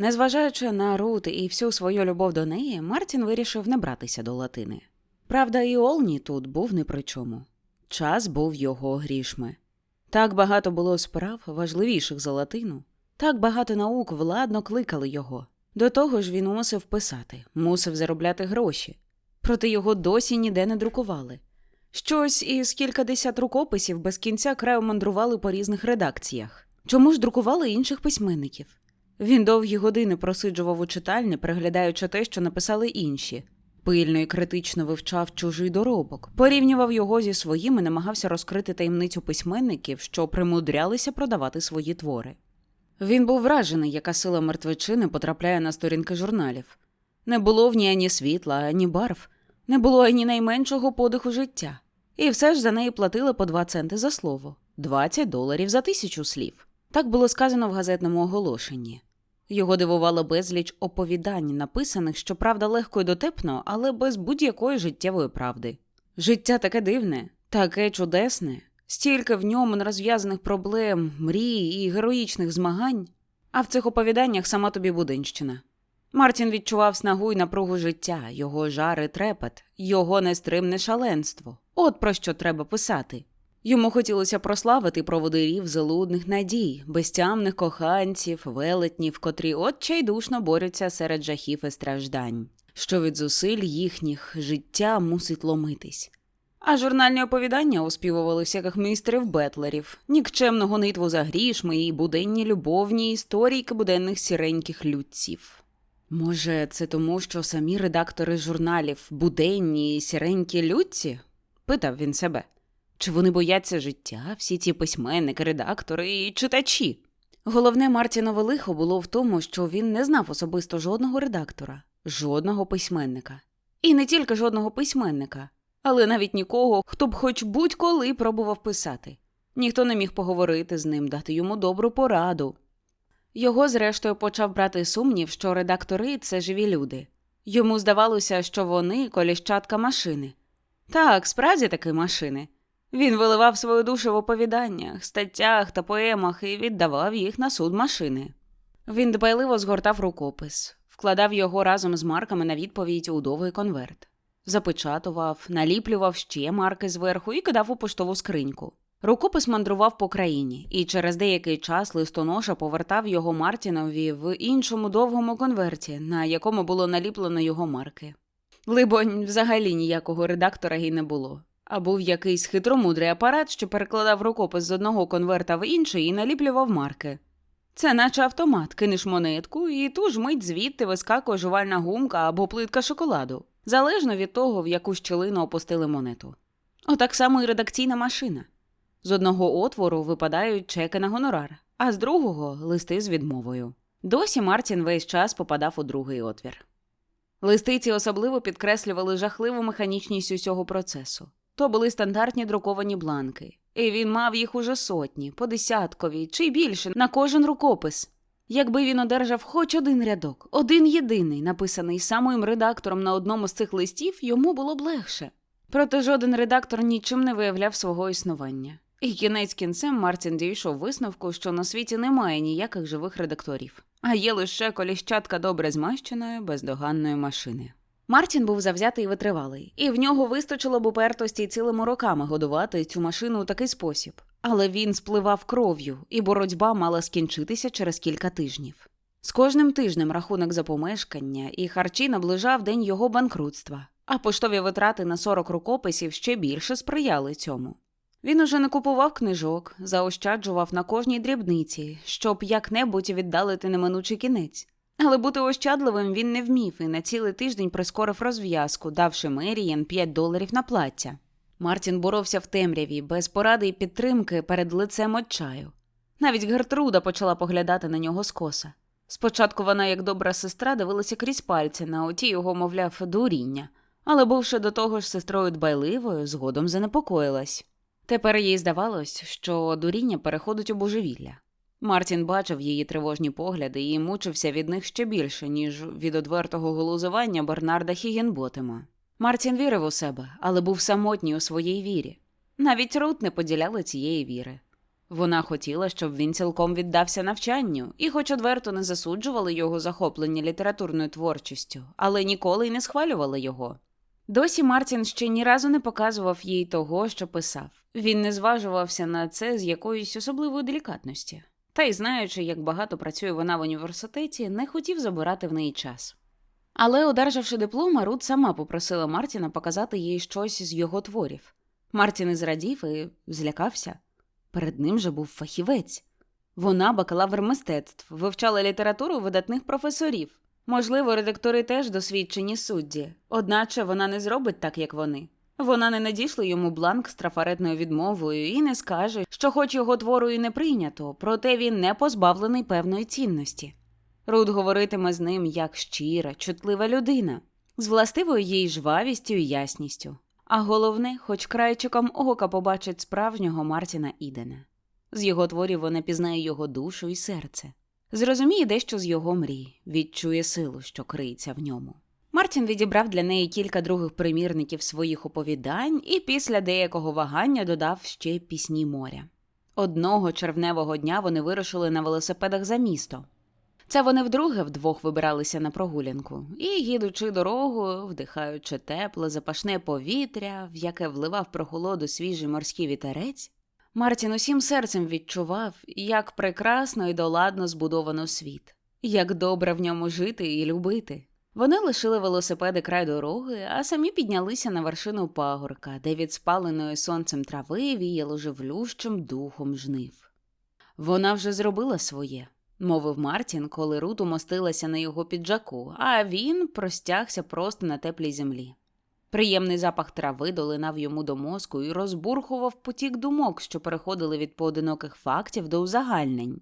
Незважаючи на Рут і всю свою любов до неї, Мартін вирішив не братися до латини. Правда, і Олні тут був не при чому. Час був його грішми. Так багато було справ, важливіших за латину, так багато наук владно кликали його. До того ж він мусив писати, мусив заробляти гроші. Проте його досі ніде не друкували. Щось із кількадесят рукописів без кінця краю мандрували по різних редакціях. Чому ж друкували інших письменників? Він довгі години просиджував у читальні, переглядаючи те, що написали інші. Пильно і критично вивчав чужий доробок, порівнював його зі своїм і намагався розкрити таємницю письменників, що примудрялися продавати свої твори. Він був вражений, яка сила мертвечини потрапляє на сторінки журналів. Не було в ній ані світла, ані барв, не було ані найменшого подиху життя. І все ж за неї платили по два центи за слово 20 доларів за тисячу слів. Так було сказано в газетному оголошенні. Його дивувало безліч оповідань, написаних, щоправда, легко й дотепно, але без будь-якої життєвої правди. Життя таке дивне, таке чудесне, стільки в ньому нерозв'язаних проблем, мрій і героїчних змагань, а в цих оповіданнях сама тобі буденщина. Мартін відчував снагу й напругу життя, його жар трепет, його нестримне шаленство. От про що треба писати. Йому хотілося прославити проводирів залудних надій, безтямних коханців, велетнів, котрі отчайдушно борються серед жахів і страждань, що від зусиль їхніх життя мусить ломитись. А журнальні оповідання оспівували всяких містерів Бетлерів, нікчемну гонитву за грішми і буденні любовні історійки буденних сіреньких людців. Може, це тому, що самі редактори журналів буденні і сіренькі людці? питав він себе. Чи вони бояться життя, всі ці письменники, редактори і читачі? Головне Мартінове лихо було в тому, що він не знав особисто жодного редактора, жодного письменника. І не тільки жодного письменника, але навіть нікого, хто б хоч будь-коли пробував писати. Ніхто не міг поговорити з ним, дати йому добру пораду. Його, зрештою, почав брати сумнів, що редактори це живі люди. Йому здавалося, що вони коліщатка машини. Так, справді таки машини. Він виливав свою душу в оповіданнях, статтях та поемах і віддавав їх на суд машини. Він дбайливо згортав рукопис, вкладав його разом з марками на відповідь у довгий конверт, запечатував, наліплював ще марки зверху і кидав у поштову скриньку. Рукопис мандрував по країні, і через деякий час листоноша повертав його Мартінові в іншому довгому конверті, на якому було наліплено його марки. Либонь, взагалі ніякого редактора й не було а був якийсь хитромудрий апарат, що перекладав рукопис з одного конверта в інший і наліплював марки. Це наче автомат, кинеш монетку, і ту ж мить звідти вискакує жувальна гумка або плитка шоколаду, залежно від того, в яку щілину опустили монету. Отак само і редакційна машина. З одного отвору випадають чеки на гонорар, а з другого листи з відмовою. Досі Мартін весь час попадав у другий отвір. Листиці особливо підкреслювали жахливу механічність усього процесу. То були стандартні друковані бланки, і він мав їх уже сотні, по десяткові чи більше на кожен рукопис. Якби він одержав хоч один рядок, один єдиний, написаний самим редактором на одному з цих листів, йому було б легше. Проте жоден редактор нічим не виявляв свого існування. І кінець кінцем Мартін дійшов висновку, що на світі немає ніяких живих редакторів, а є лише коліщатка добре змащеної, бездоганної машини. Мартін був завзятий і витривалий, і в нього вистачило б упертості цілими роками годувати цю машину у такий спосіб. Але він спливав кров'ю, і боротьба мала скінчитися через кілька тижнів. З кожним тижнем рахунок за помешкання і харчі наближав день його банкрутства, а поштові витрати на 40 рукописів ще більше сприяли цьому. Він уже не купував книжок, заощаджував на кожній дрібниці, щоб як-небудь віддалити неминучий кінець. Але бути ощадливим він не вмів і на цілий тиждень прискорив розв'язку, давши Мерієн 5 доларів на плаття. Мартін боровся в темряві, без поради і підтримки перед лицем отчаю. Навіть Гертруда почала поглядати на нього скоса. Спочатку вона, як добра сестра, дивилася крізь пальці на оті його, мовляв, дуріння, але, бувши до того ж сестрою дбайливою, згодом занепокоїлась. Тепер їй здавалось, що дуріння переходить у божевілля. Мартін бачив її тривожні погляди і мучився від них ще більше, ніж від одвертого голузування Бернарда Хігенботема. Мартін вірив у себе, але був самотній у своїй вірі. Навіть Рут не поділяла цієї віри. Вона хотіла, щоб він цілком віддався навчанню, і, хоч одверто не засуджували його захоплення літературною творчістю, але ніколи й не схвалювали його. Досі Мартін ще ні разу не показував їй того, що писав. Він не зважувався на це з якоїсь особливої делікатності. Та й знаючи, як багато працює вона в університеті, не хотів забирати в неї час. Але, одержавши диплом, Рут сама попросила Мартіна показати їй щось з його творів. Мартін і зрадів і злякався. Перед ним же був фахівець. Вона бакалавр мистецтв, вивчала літературу видатних професорів. Можливо, редактори теж досвідчені судді, одначе вона не зробить так, як вони. Вона не надійшла йому бланк з трафаретною відмовою і не скаже, що, хоч його твору і не прийнято, проте він не позбавлений певної цінності. Рут говоритиме з ним як щира, чутлива людина, з властивою їй жвавістю і ясністю. А головне, хоч крайчиком ока побачить справжнього Мартіна Ідена. З його творів вона пізнає його душу і серце. Зрозуміє дещо з його мрій, відчує силу, що криється в ньому. Мартін відібрав для неї кілька других примірників своїх оповідань і після деякого вагання додав ще пісні моря. Одного червневого дня вони вирушили на велосипедах за місто. Це вони вдруге вдвох вибиралися на прогулянку і, їдучи дорогу, вдихаючи тепле, запашне повітря, в яке вливав прохолоду свіжий морський вітерець, Мартін усім серцем відчував, як прекрасно і доладно збудовано світ, як добре в ньому жити і любити. Вони лишили велосипеди край дороги, а самі піднялися на вершину пагорка, де від спаленої сонцем трави віяло живлющим духом жнив. Вона вже зробила своє, мовив Мартін, коли Рут умостилася на його піджаку, а він простягся просто на теплій землі. Приємний запах трави долинав йому до мозку і розбурхував потік думок, що переходили від поодиноких фактів до узагальнень.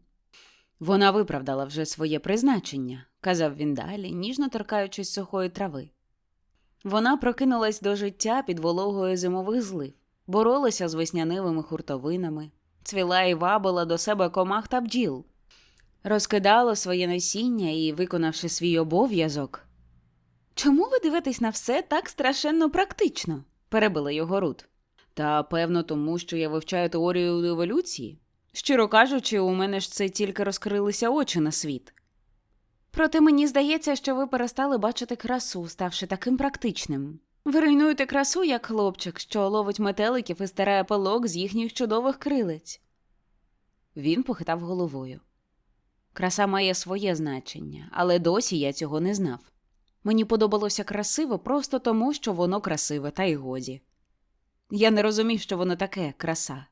Вона виправдала вже своє призначення, казав він далі, ніжно торкаючись сухої трави. Вона прокинулась до життя під вологою зимових злив, боролася з веснянивими хуртовинами, цвіла і вабила до себе комах та бджіл, розкидала своє насіння і, виконавши свій обов'язок. Чому ви дивитесь на все так страшенно практично? перебила його Рут. Та певно, тому що я вивчаю теорію еволюції. Щиро кажучи, у мене ж це тільки розкрилися очі на світ. Проте мені здається, що ви перестали бачити красу, ставши таким практичним. Ви руйнуєте красу, як хлопчик, що ловить метеликів і старає пилок з їхніх чудових крилиць. Він похитав головою. Краса має своє значення, але досі я цього не знав. Мені подобалося красиво просто тому, що воно красиве, та й годі. Я не розумів, що воно таке краса.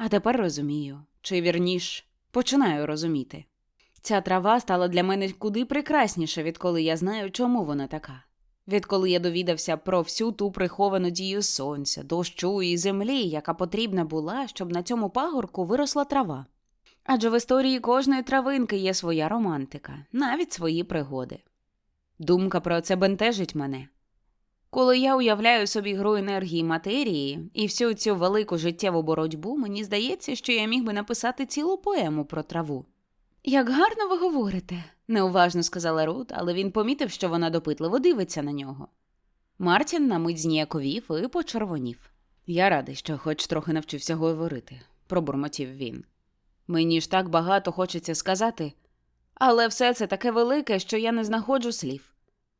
А тепер розумію, чи вірніш, починаю розуміти. Ця трава стала для мене куди прекрасніша, відколи я знаю, чому вона така. Відколи я довідався про всю ту приховану дію сонця, дощу і землі, яка потрібна була, щоб на цьому пагорку виросла трава. Адже в історії кожної травинки є своя романтика, навіть свої пригоди. Думка про це бентежить мене. Коли я уявляю собі гру енергії матерії і всю цю велику життєву боротьбу, мені здається, що я міг би написати цілу поему про траву. Як гарно ви говорите, неуважно сказала Рут, але він помітив, що вона допитливо дивиться на нього. Мартін на мить зніяковів і почервонів. Я радий, що хоч трохи навчився говорити, пробурмотів він. Мені ж так багато хочеться сказати, але все це таке велике, що я не знаходжу слів.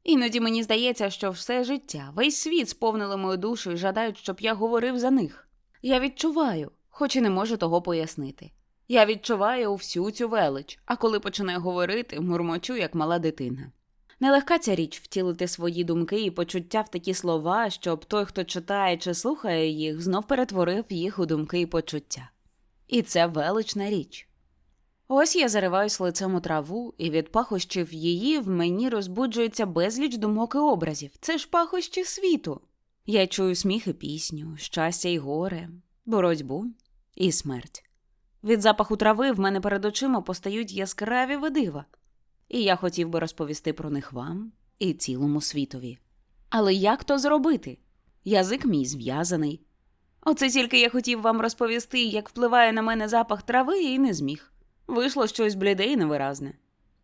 Іноді мені здається, що все життя, весь світ сповнили мою душу і жадають, щоб я говорив за них. Я відчуваю, хоч і не можу того пояснити. Я відчуваю всю цю велич, а коли починаю говорити, мурмочу, як мала дитина. Нелегка ця річ втілити свої думки і почуття в такі слова, щоб той, хто читає чи слухає їх, знов перетворив їх у думки і почуття. І це велична річ. Ось я зариваюсь лицем у траву, і від пахощів її в мені розбуджується безліч думок і образів. Це ж пахощі світу. Я чую сміх і пісню, щастя й горе, боротьбу і смерть. Від запаху трави в мене перед очима постають яскраві видива. і я хотів би розповісти про них вам і цілому світові. Але як то зробити? Язик мій зв'язаний. Оце тільки я хотів вам розповісти, як впливає на мене запах трави, і не зміг. Вийшло щось бліде і невиразне.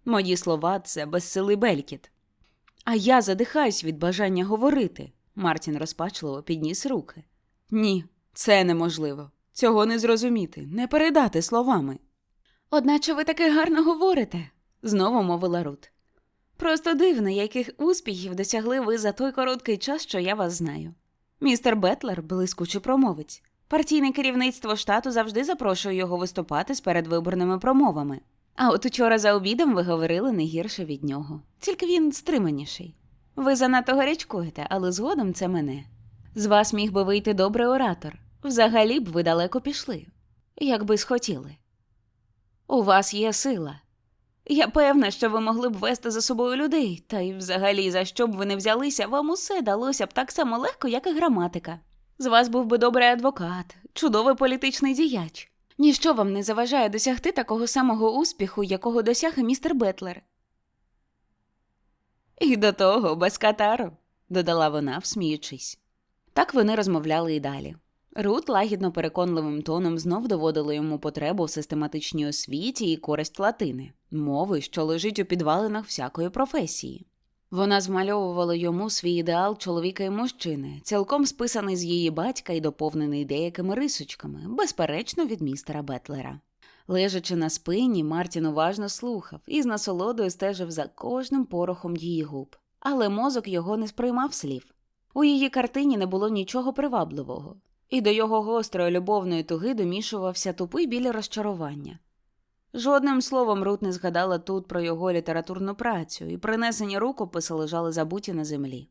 Мої слова це безсилий белькіт. А я задихаюсь від бажання говорити. Мартін розпачливо підніс руки. Ні, це неможливо. Цього не зрозуміти, не передати словами. Одначе ви таки гарно говорите, знову мовила Рут. Просто дивно, яких успіхів досягли ви за той короткий час, що я вас знаю. Містер Бетлер блискучий промовець. Партійне керівництво штату завжди запрошує його виступати з передвиборними промовами. А от учора за обідом ви говорили не гірше від нього, тільки він стриманіший. Ви занадто гарячкуєте, але згодом це мене. З вас міг би вийти добрий оратор. Взагалі б ви далеко пішли, якби схотіли. У вас є сила. Я певна, що ви могли б вести за собою людей, та й взагалі, за що б ви не взялися, вам усе далося б так само легко, як і граматика. З вас був би добрий адвокат, чудовий політичний діяч. Ніщо вам не заважає досягти такого самого успіху, якого досяг і містер Бетлер. І до того без катару, додала вона, всміючись. Так вони розмовляли і далі. Рут лагідно переконливим тоном знов доводила йому потребу в систематичній освіті і користь латини, мови, що лежить у підвалинах всякої професії. Вона змальовувала йому свій ідеал чоловіка і мужчини, цілком списаний з її батька і доповнений деякими рисочками, безперечно, від містера Бетлера. Лежачи на спині, Мартін уважно слухав і з насолодою стежив за кожним порохом її губ, але мозок його не сприймав слів. У її картині не було нічого привабливого, і до його гострої любовної туги домішувався тупий біль розчарування. Жодним словом Рут не згадала тут про його літературну працю, і принесені рукописи лежали забуті на землі.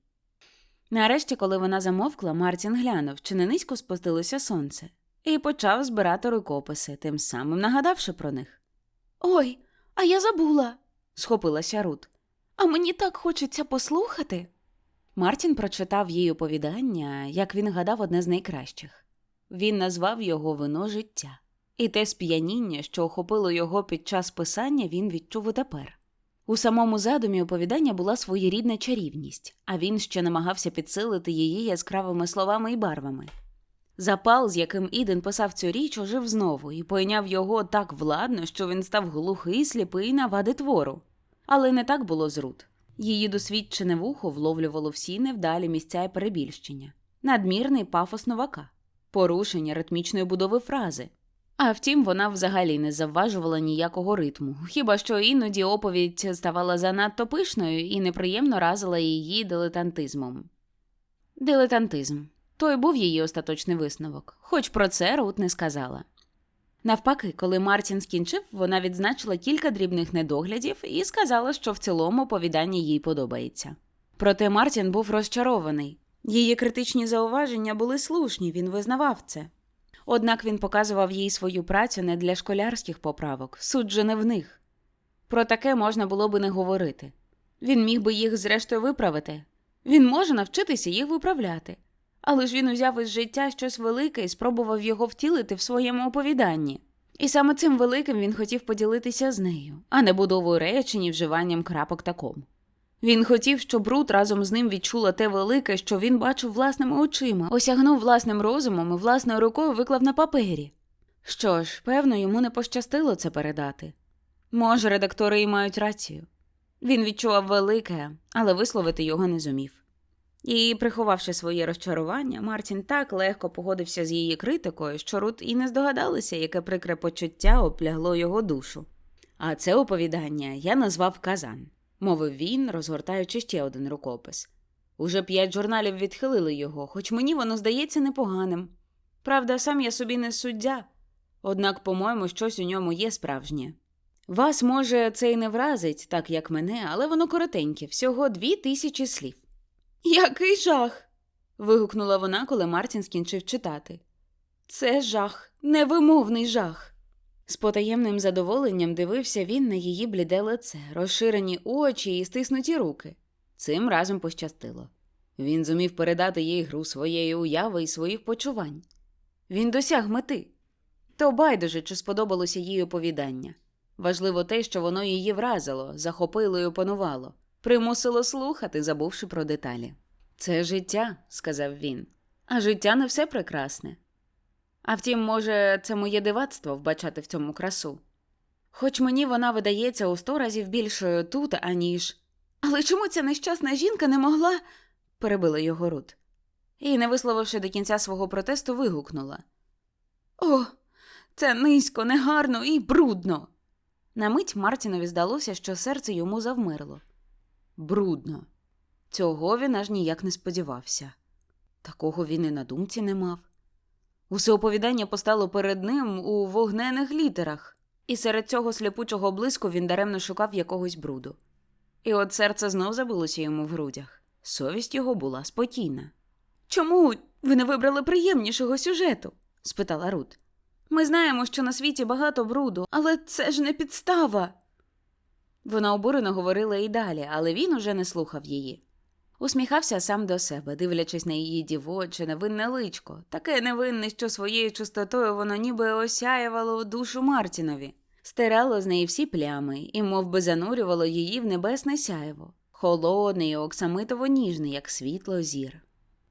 Нарешті, коли вона замовкла, Мартін глянув, чи не низько спустилося сонце, і почав збирати рукописи, тим самим нагадавши про них. Ой, а я забула, схопилася Рут. А мені так хочеться послухати. Мартін прочитав їй оповідання, як він гадав, одне з найкращих. Він назвав його вино життя, і те сп'яніння, що охопило його під час писання, він відчув і тепер. У самому задумі оповідання була своєрідна чарівність, а він ще намагався підсилити її яскравими словами і барвами. Запал, з яким Іден писав цю річ, ожив знову і пойняв його так владно, що він став глухий, сліпий на вади твору. Але не так було з Рут. Її досвідчене вухо вловлювало всі невдалі місця і перебільщення, надмірний пафос новака, порушення ритмічної будови фрази. А втім, вона взагалі не завважувала ніякого ритму, хіба що іноді оповідь ставала занадто пишною і неприємно разила її дилетантизмом. Дилетантизм той був її остаточний висновок, хоч про це Рут не сказала. Навпаки, коли Мартін скінчив, вона відзначила кілька дрібних недоглядів і сказала, що в цілому оповідання їй подобається. Проте Мартін був розчарований. Її критичні зауваження були слушні, він визнавав це. Однак він показував їй свою працю не для школярських поправок, суть же не в них. Про таке можна було би не говорити. Він міг би їх зрештою виправити. Він може навчитися їх виправляти. Але ж він узяв із життя щось велике і спробував його втілити в своєму оповіданні. І саме цим великим він хотів поділитися з нею, а не будовою речень і вживанням крапок та ком. Він хотів, щоб Рут разом з ним відчула те велике, що він бачив власними очима, осягнув власним розумом і власною рукою виклав на папері. Що ж, певно, йому не пощастило це передати. Може, редактори і мають рацію. Він відчував велике, але висловити його не зумів. І, приховавши своє розчарування, Мартін так легко погодився з її критикою, що Рут і не здогадалася, яке прикре почуття оплягло його душу. А це оповідання я назвав Казан, мовив він, розгортаючи ще один рукопис. Уже п'ять журналів відхилили його, хоч мені воно здається непоганим. Правда, сам я собі не суддя, однак, по-моєму, щось у ньому є справжнє. Вас, може, це й не вразить, так як мене, але воно коротеньке, всього дві тисячі слів. Який жах. вигукнула вона, коли Мартін скінчив читати. Це жах, невимовний жах. З потаємним задоволенням дивився він на її бліде лице, розширені очі і стиснуті руки. Цим разом пощастило. Він зумів передати їй гру своєї уяви і своїх почувань. Він досяг мети. То байдуже, чи сподобалося їй оповідання. Важливо те, що воно її вразило, захопило і опанувало, примусило слухати, забувши про деталі. Це життя, сказав він, а життя не все прекрасне. А втім, може, це моє дивацтво вбачати в цьому красу. Хоч мені вона видається у сто разів більшою тут, аніж. Але чому ця нещасна жінка не могла. перебила його Рут. І, не висловивши до кінця свого протесту, вигукнула О, це низько, негарно і брудно. На мить Мартінові здалося, що серце йому завмерло. Брудно. Цього він аж ніяк не сподівався. Такого він і на думці не мав. Усе оповідання постало перед ним у вогнених літерах, і серед цього сліпучого блиску він даремно шукав якогось бруду. І от серце знов забилося йому в грудях. Совість його була спокійна. Чому ви не вибрали приємнішого сюжету? спитала Рут. Ми знаємо, що на світі багато бруду, але це ж не підстава. Вона обурено говорила і далі, але він уже не слухав її. Усміхався сам до себе, дивлячись на її дівоче, невинне личко, таке невинне, що своєю чистотою воно ніби осяювало душу Мартінові, стирало з неї всі плями і мов би, занурювало її в небесне сяєво, холодне і оксамитово ніжне, як світло зір.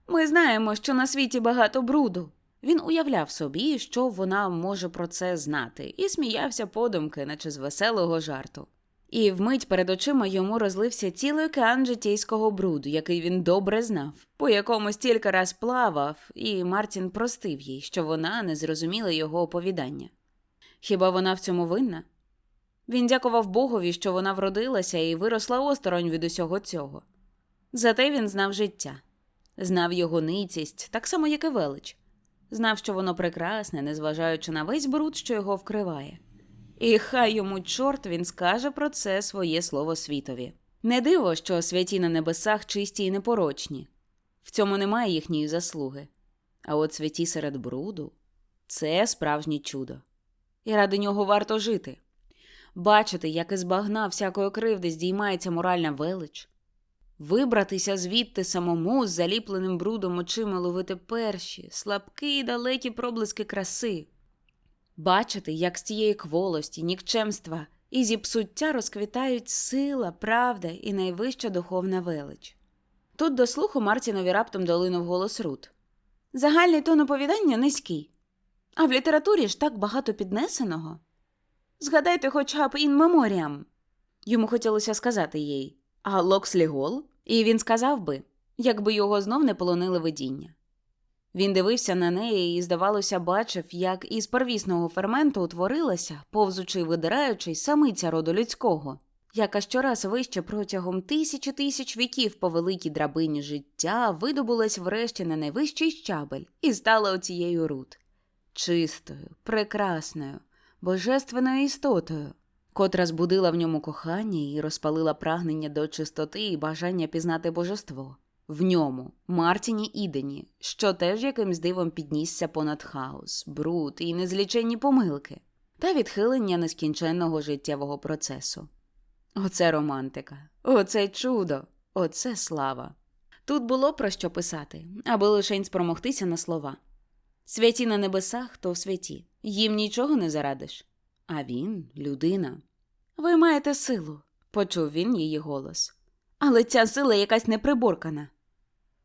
Ми знаємо, що на світі багато бруду. Він уявляв собі, що вона може про це знати, і сміявся подумки, наче з веселого жарту. І вмить перед очима йому розлився цілий океан житейського бруду, який він добре знав, по якому стільки раз плавав, і Мартін простив їй, що вона не зрозуміла його оповідання. Хіба вона в цьому винна? Він дякував Богові, що вона вродилася і виросла осторонь від усього цього. Зате він знав життя, знав його ницість, так само, як і велич, знав, що воно прекрасне, незважаючи на весь бруд, що його вкриває. І хай йому чорт він скаже про це своє слово світові. Не диво, що святі на небесах чисті і непорочні. В цьому немає їхньої заслуги. А от святі серед бруду це справжнє чудо. І ради нього варто жити. Бачити, як із багна всякої кривди здіймається моральна велич, вибратися звідти самому з заліпленим брудом очима ловити перші, слабкі й далекі проблиски краси, бачити, як з цієї кволості, нікчемства і зіпсуття розквітають сила, правда і найвища духовна велич. Тут до слуху Мартінові раптом долинув голос Рут. Загальний тон оповідання низький, а в літературі ж так багато піднесеного. Згадайте хоча б ін меморіам. Йому хотілося сказати їй, а Локслі Гол? І він сказав би, якби його знов не полонили видіння. Він дивився на неї і, здавалося, бачив, як із первісного ферменту утворилася, повзучи й видираючи, самиця роду людського, яка щораз вище протягом тисячі тисяч віків по великій драбині життя видобулась врешті на найвищий щабель і стала оцією рут, чистою, прекрасною, божественною істотою, котра збудила в ньому кохання і розпалила прагнення до чистоти і бажання пізнати божество. В ньому, Мартіні Ідені, що теж якимсь дивом піднісся понад хаос, бруд і незліченні помилки, та відхилення нескінченного життєвого процесу. Оце романтика, оце чудо, оце слава. Тут було про що писати, аби лишень спромогтися на слова. Святі на небесах, то в святі, їм нічого не зарадиш. А він людина. Ви маєте силу, почув він її голос. Але ця сила якась неприборкана.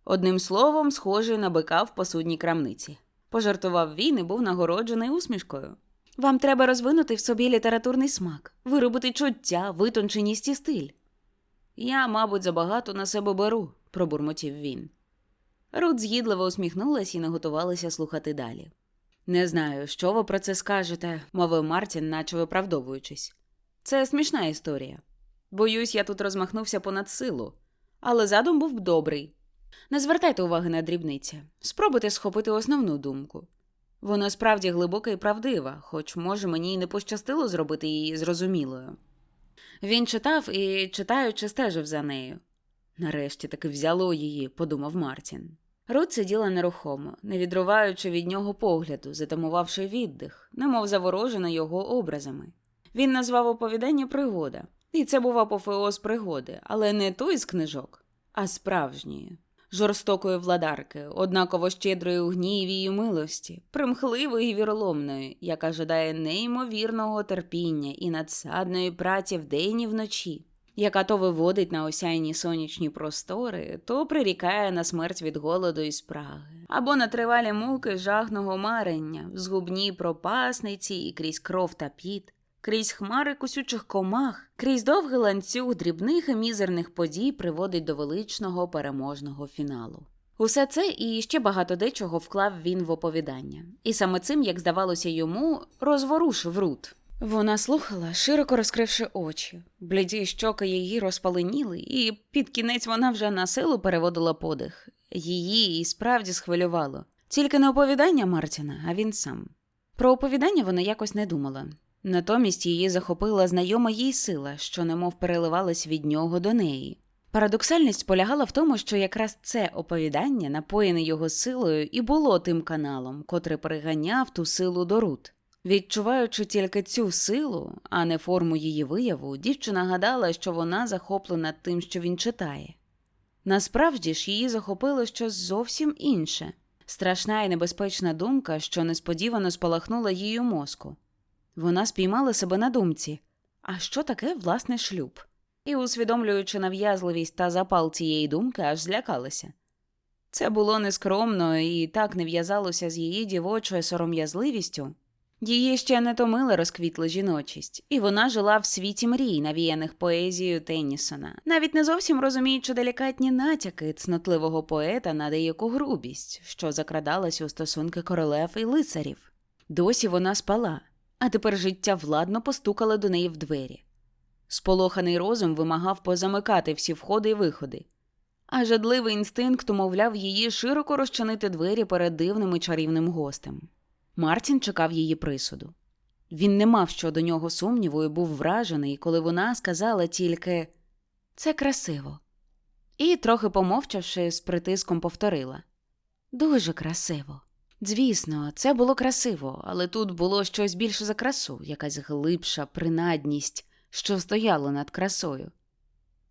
Одним словом, схожий на бика в посудній крамниці. Пожартував він і був нагороджений усмішкою. Вам треба розвинути в собі літературний смак, виробити чуття, витонченість і стиль. Я, мабуть, забагато на себе беру, пробурмотів він. Рут згідливо усміхнулась і не готувалася слухати далі. Не знаю, що ви про це скажете, мовив Мартін, наче виправдовуючись. Це смішна історія. Боюсь, я тут розмахнувся понад силу, але задум був добрий. Не звертайте уваги на дрібниці, спробуйте схопити основну думку. Вона справді глибока і правдива, хоч, може, мені й не пощастило зробити її зрозумілою. Він читав і, читаючи, стежив за нею. Нарешті таки взяло її, подумав Мартін. Рут сиділа нерухомо, не відриваючи від нього погляду, затамувавши віддих, немов заворожена його образами. Він назвав оповідання пригода, і це був апофеоз пригоди, але не той з книжок, а справжньої. жорстокої владарки, однаково щедрої у гніві й милості, примхливої й віроломної, яка жадає неймовірного терпіння і надсадної праці вдень і вночі, яка то виводить на осяйні сонячні простори, то прирікає на смерть від голоду і спраги, або на тривалі муки жахного марення, в згубній пропасниці і крізь кров та піт, крізь хмари кусючих комах, крізь довгий ланцюг дрібних і мізерних подій приводить до величного переможного фіналу. Усе це і ще багато дечого вклав він в оповідання, і саме цим, як здавалося йому, розворушив Рут. Вона слухала, широко розкривши очі. Бліді щоки її розпаленіли, і під кінець вона вже на силу переводила подих. Її і справді схвилювало. Тільки не оповідання Мартіна, а він сам. Про оповідання вона якось не думала. Натомість її захопила знайома їй сила, що немов переливалась від нього до неї. Парадоксальність полягала в тому, що якраз це оповідання, напоєне його силою, і було тим каналом, котрий переганяв ту силу до Рут. Відчуваючи тільки цю силу, а не форму її вияву, дівчина гадала, що вона захоплена тим, що він читає. Насправді ж її захопило щось зовсім інше страшна і небезпечна думка, що несподівано спалахнула її мозку. Вона спіймала себе на думці а що таке власне шлюб? І, усвідомлюючи нав'язливість та запал цієї думки, аж злякалася. Це було нескромно і так не в'язалося з її дівочою сором'язливістю. Її ще не томила розквітла жіночість, і вона жила в світі мрій, навіяних поезією Теннісона, навіть не зовсім розуміючи делікатні натяки цнотливого поета на деяку грубість, що закрадалась у стосунки королев і лицарів. Досі вона спала, а тепер життя владно постукало до неї в двері. Сполоханий розум вимагав позамикати всі входи і виходи, а жадливий інстинкт умовляв її широко розчинити двері перед дивним і чарівним гостем. Мартін чекав її присуду. Він не мав щодо нього сумніву і був вражений, коли вона сказала тільки це красиво. І, трохи помовчавши, з притиском повторила Дуже красиво. Звісно, це було красиво, але тут було щось більше за красу, якась глибша принадність, що стояла над красою.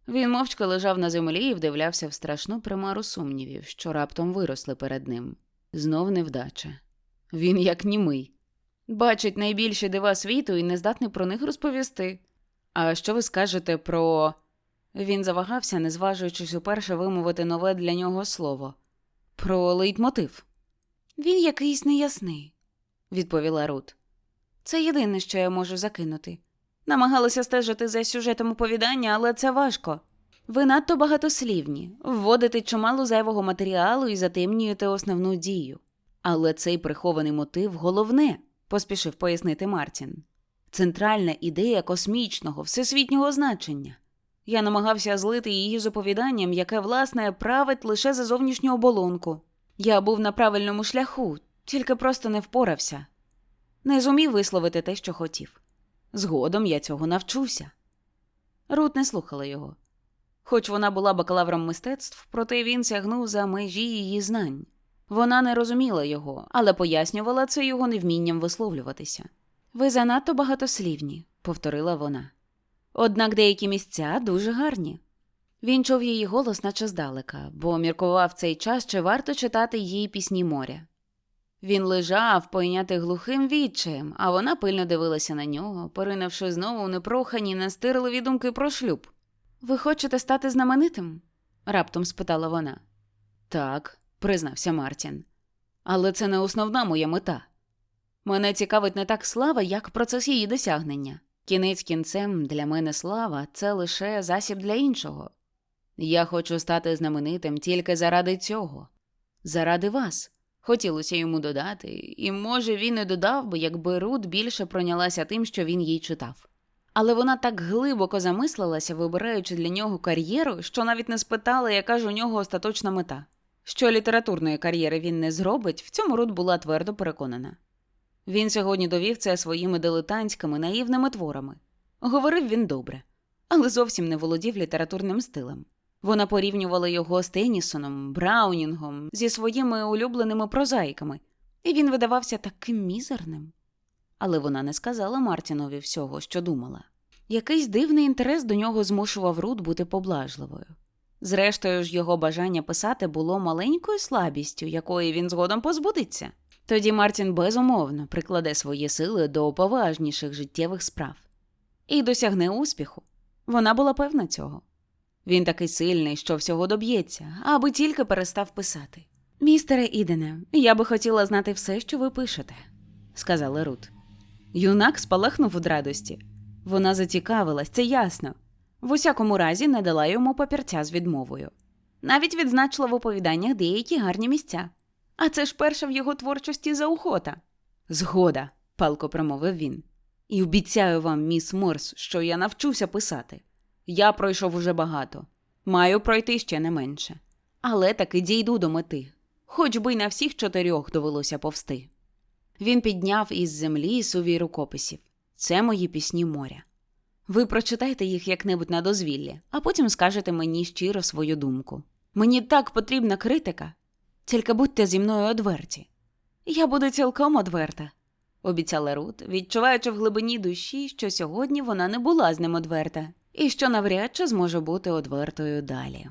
Він мовчки лежав на землі і вдивлявся в страшну примару сумнівів, що раптом виросли перед ним. Знов невдача. Він як німий. Бачить найбільші дива світу і не здатний про них розповісти. А що ви скажете про. Він завагався, не зважуючись уперше вимовити нове для нього слово про лейтмотив. Він якийсь неясний, відповіла Рут. Це єдине, що я можу закинути. Намагалася стежити за сюжетом оповідання, але це важко. Ви надто багатослівні, вводите чимало зайвого матеріалу і затемнюєте основну дію. Але цей прихований мотив головне, поспішив пояснити Мартін. Центральна ідея космічного, всесвітнього значення. Я намагався злити її з оповіданням, яке, власне, править лише за зовнішню оболонку. Я був на правильному шляху, тільки просто не впорався, не зумів висловити те, що хотів. Згодом я цього навчуся. Рут не слухала його. Хоч вона була бакалавром мистецтв, проте він сягнув за межі її знань. Вона не розуміла його, але пояснювала це його невмінням висловлюватися. Ви занадто багатослівні, повторила вона. Однак деякі місця дуже гарні. Він чув її голос, наче здалека, бо міркував цей час, чи варто читати їй пісні моря. Він лежав, пойнятий глухим відчаєм, а вона пильно дивилася на нього, поринувши знову у непрохані, настирливі думки про шлюб. Ви хочете стати знаменитим? раптом спитала вона. Так, признався Мартін. Але це не основна моя мета. Мене цікавить не так слава, як процес її досягнення. Кінець кінцем для мене слава це лише засіб для іншого. Я хочу стати знаменитим тільки заради цього, заради вас. Хотілося йому додати, і, може, він і додав би, якби Рут більше пройнялася тим, що він їй читав. Але вона так глибоко замислилася, вибираючи для нього кар'єру, що навіть не спитала, яка ж у нього остаточна мета. Що літературної кар'єри він не зробить, в цьому Рут була твердо переконана. Він сьогодні довів це своїми дилетантськими наївними творами. Говорив він добре, але зовсім не володів літературним стилем. Вона порівнювала його з Теннісоном, Браунінгом, зі своїми улюбленими прозаїками, і він видавався таким мізерним. Але вона не сказала Мартінові всього, що думала. Якийсь дивний інтерес до нього змушував Рут бути поблажливою. Зрештою ж, його бажання писати було маленькою слабістю, якої він згодом позбудеться. Тоді Мартін безумовно прикладе свої сили до поважніших життєвих справ і досягне успіху. Вона була певна цього. Він такий сильний, що всього доб'ється, аби тільки перестав писати. Містере Ідене, я би хотіла знати все, що ви пишете, сказала Рут. Юнак спалахнув від радості. Вона зацікавилась, це ясно. В усякому разі не дала йому папірця з відмовою. Навіть відзначила в оповіданнях деякі гарні місця. А це ж перша в його творчості заохота. Згода, палко промовив він. І обіцяю вам, міс Морс, що я навчуся писати. Я пройшов уже багато, маю пройти ще не менше. Але таки дійду до мети, хоч би й на всіх чотирьох довелося повсти. Він підняв із землі сувій рукописів. Це мої пісні моря. Ви прочитайте їх як-небудь на дозвіллі, а потім скажете мені щиро свою думку. Мені так потрібна критика. Тільки будьте зі мною одверті. Я буду цілком одверта, обіцяла Рут, відчуваючи в глибині душі, що сьогодні вона не була з ним одверта, і що навряд чи зможе бути одвертою далі.